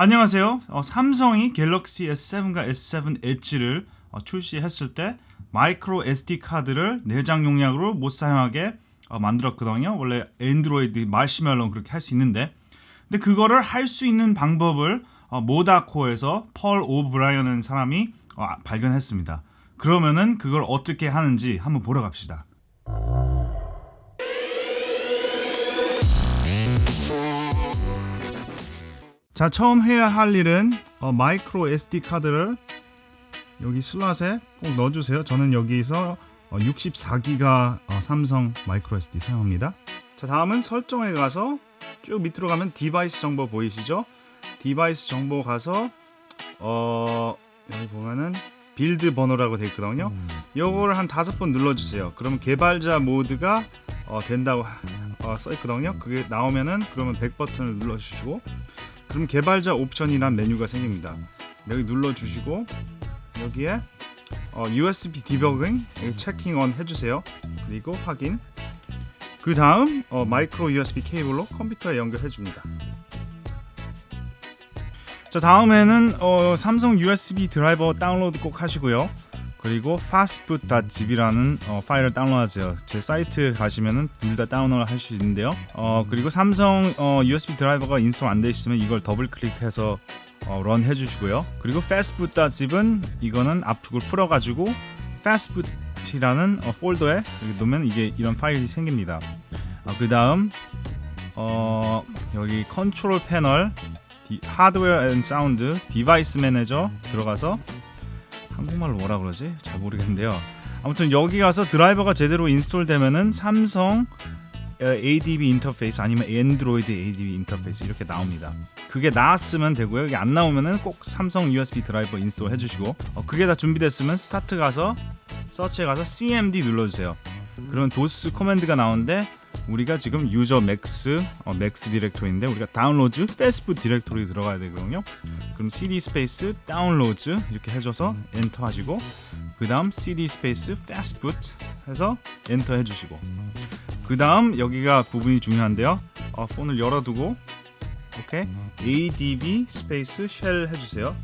안녕하세요. 어, 삼성이 갤럭시 S7과 S7 엣지를 어, 출시했을 때 마이크로 SD 카드를 내장 용량으로 못 사용하게 어, 만들었거든요. 원래 앤드로이드 마시멜로 그렇게 할 수 있는데, 근데 그거를 할 수 있는 방법을 어, 모다코에서 펄 오브라이언은 사람이 어, 아, 발견했습니다. 그러면은 그걸 어떻게 하는지 한번 보러 갑시다. 자 처음 해야 할 일은 어, 마이크로 SD 카드를 여기 슬롯에 꼭 넣어주세요. 저는 여기서 어, 64기가 어, 삼성 마이크로 SD 사용합니다. 자 다음은 설정에 가서 쭉 밑으로 가면 디바이스 정보 보이시죠? 디바이스 정보 가서 어 여기 보면은 빌드 번호라고 되어 있거든요. 요거를 한 다섯 번 눌러주세요. 그러면 개발자 모드가 어, 된다고 어, 써 있거든요. 그게 나오면은 그러면 100 버튼을 눌러주시고 그럼 개발자 옵션이란 메뉴가 생깁니다. 여기 눌러주시고 여기에 어, USB 디버깅 체킹 온 해주세요. 그리고 확인. 그 다음 어, 마이크로 USB 케이블로 컴퓨터에 연결해 줍니다. 자 다음에는 어, 삼성 USB 드라이버 다운로드 꼭 하시고요. 그리고 fastboot.zip이라는 어, 파일을 다운로드하세요. 제 사이트 가시면은 둘 다 다운로드 할 수 있는데요. 어, 그리고 삼성 어, USB 드라이버가 인스톨 안 돼 있으면 이걸 더블 클릭해서 어, 런 해주시고요. 그리고 fastboot.zip은 이거는 압축을 풀어가지고 fastboot이라는 어, 폴더에 놓으면 이게 이런 파일이 생깁니다. 어, 그 다음 어, 여기 컨트롤 패널 디, 하드웨어 앤 사운드 디바이스 매니저 들어가서 한국말로 뭐라 그러지? 잘 모르겠는데요. 아무튼 여기 가서 드라이버가 제대로 인스톨되면은 삼성 어, ADB 인터페이스 아니면 앤드로이드 ADB 인터페이스 이렇게 나옵니다. 그게 나왔으면 되고요. 이게 안 나오면은 꼭 삼성 USB 드라이버 인스톨 해주시고 어, 그게 다 준비됐으면 스타트 가서 서치에 가서 CMD 눌러주세요. 그런 도스 코맨드가 나오는데 우리가 지금 유저 맥스 어, 맥스 디렉토리인데 우리가 다운로드 패스트 디렉토리 들어가야 되거든요. 그럼 cd 스페이스 다운로드 이렇게 해줘서 엔터 하시고 그 다음 cd 스페이스 패스트 해서 엔터 해주시고 그 다음 여기가 부분이 중요한데요. 어, 폰을 열어두고 오케이 adb 스페이스 쉘 해주세요.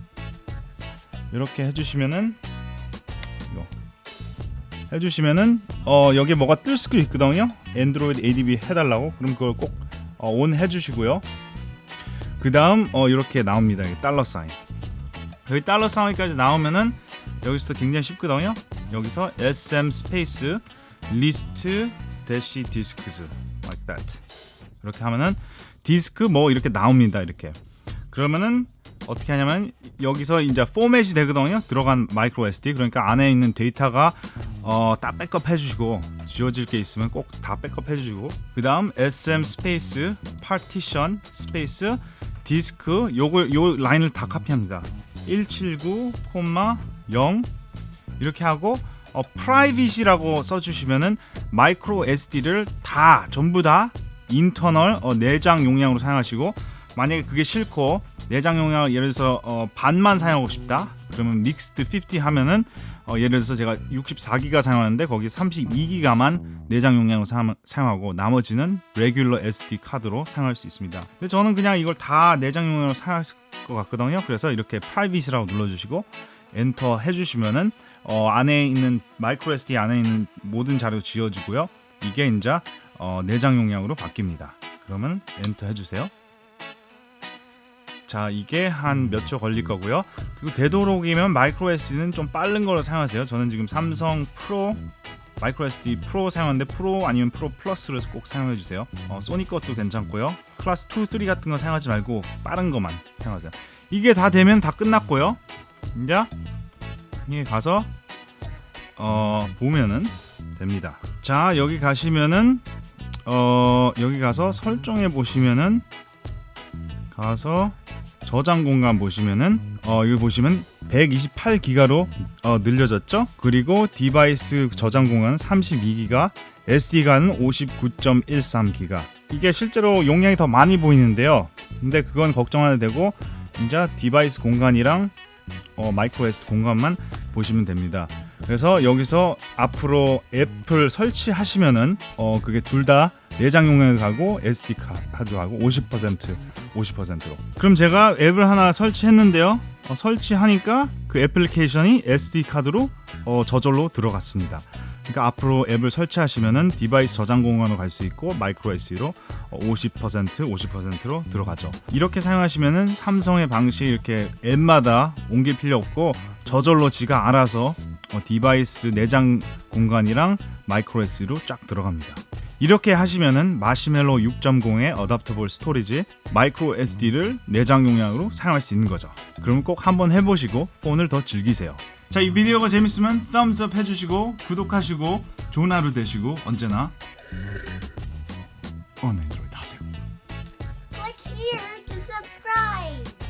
이렇게 해주시면은 이거 해주시면은 어 여기 뭐가 뜰 수도 있거든요. 앤드로이드 ADB 해달라고 그럼 그걸 꼭온 해주시고요. 그 다음 어 이렇게 나옵니다. 여기 달러 사인. 여기 달러 사인까지 나오면은 여기서 굉장히 쉽거든요. 여기서 SM 스페이스 리스트 대시 디스크스 like that 이렇게 하면은 디스크 뭐 이렇게 나옵니다. 이렇게 그러면은 어떻게 하냐면 여기서 이제 포맷이 되거든요. 들어간 마이크로 SD 그러니까 안에 있는 데이터가 어, 다 백업 해주시고 지워질 게 있으면 꼭 다 백업 해주시고 그 다음 SM 스페이스 파티션 스페이스 디스크 요걸 요 라인을 다 카피합니다. 179,0 이렇게 하고 어, 프라이빗이라고 써주시면은 마이크로 SD를 다 전부 다 인터널 어, 내장 용량으로 사용하시고 만약에 그게 싫고 내장 용량 예를 들어서 어, 반만 사용하고 싶다 그러면 믹스드 50 하면은 어, 예를 들어서 제가 64기가 사용하는데 거기 32기가만 내장 용량으로 사용, 사용하고 나머지는 레귤러 SD 카드로 사용할 수 있습니다. 근데 저는 그냥 이걸 다 내장 용량으로 사용할 것 같거든요. 그래서 이렇게 프라이빗이라고 눌러주시고 엔터 해주시면은 어, 안에 있는 마이크로 SD 안에 있는 모든 자료 지워지고요. 이게 이제 어, 내장 용량으로 바뀝니다. 그러면 엔터 해주세요. 자 이게 한 몇 초 걸릴 거고요. 그리고 되도록이면 마이크로 SD는 좀 빠른 거로 사용하세요. 저는 지금 삼성 프로 마이크로 SD 프로 사용하는데 프로 아니면 프로 플러스를 꼭 사용해 주세요. 어, 소니 것도 괜찮고요. 클래스 2, 3 같은 거 사용하지 말고 빠른 거만 사용하세요. 이게 다 되면 다 끝났고요. 이제 여기 가서 어 보면은 됩니다. 자 여기 가시면은 어 여기 가서 설정해 보시면은 가서 저장 공간 보시면은 어 여기 보시면 128기가로 어, 늘려졌죠. 그리고 디바이스 저장 공간은 32기가, SD가는 59.13기가. 이게 실제로 용량이 더 많이 보이는데요. 근데 그건 걱정 안 해도 되고 이제 디바이스 공간이랑 어, 마이크로 SD 공간만 보시면 됩니다. 그래서 여기서 앞으로 앱을 설치하시면은 어 그게 둘다 내장 가고 SD 카드하고 50% 50%로. 그럼 제가 앱을 하나 설치했는데요. 어, 설치하니까 그 애플리케이션이 SD 카드로 어, 저절로 들어갔습니다. 그러니까 앞으로 앱을 설치하시면은 디바이스 저장 공간으로 갈 수 있고 마이크로 SD로 50% 50%로 들어가죠. 이렇게 사용하시면은 삼성의 방식 이렇게 앱마다 옮길 필요 없고 저절로 지가 알아서 어, 디바이스 내장 공간이랑 마이크로 SD로 쫙 들어갑니다. 이렇게 하시면은 마시멜로 6.0의 어답터블 스토리지 마이크로 SD를 내장 용량으로 사용할 수 있는 거죠. 그럼 꼭 한번 해보시고 폰을 더 즐기세요. 자, 이 비디오가 재밌으면 썸스업 해주시고 구독하시고 좋은 하루 되시고 언제나 어, 네, on 하세요. Click here to subscribe.